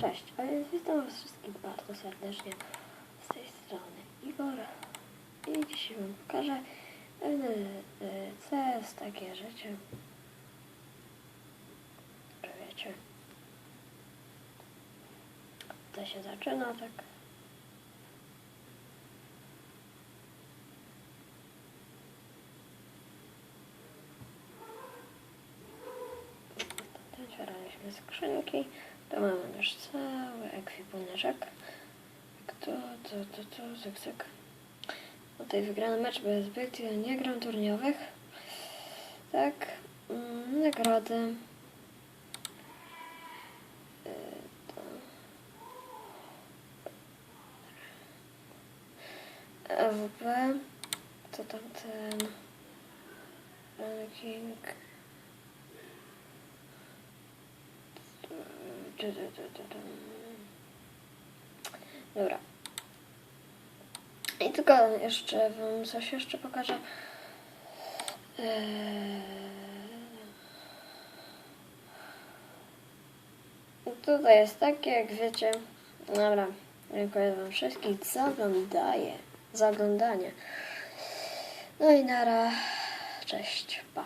Cześć, a więc witam was wszystkich bardzo serdecznie z tej strony Igor i dzisiaj wam pokażę pewne CS, takie rzeczy, że wiecie, to się zaczyna tak. Otwieraliśmy skrzynki. Tu mamy nasz cały ekwipuneczek. Jak to, to, to, to, zyk, zyk. Tutaj wygrany mecz bez zbyt nie gram turniowych. Tak. Mm, nagrody. Y, to. AWP. Co tam ten ranking. Dobra. I tylko jeszcze wam coś jeszcze pokażę. Eee... Tutaj jest takie, jak wiecie. Dobra. Dziękuję wam wszystkich za oglądanie. Za oglądanie. No i nara. Cześć. Pa.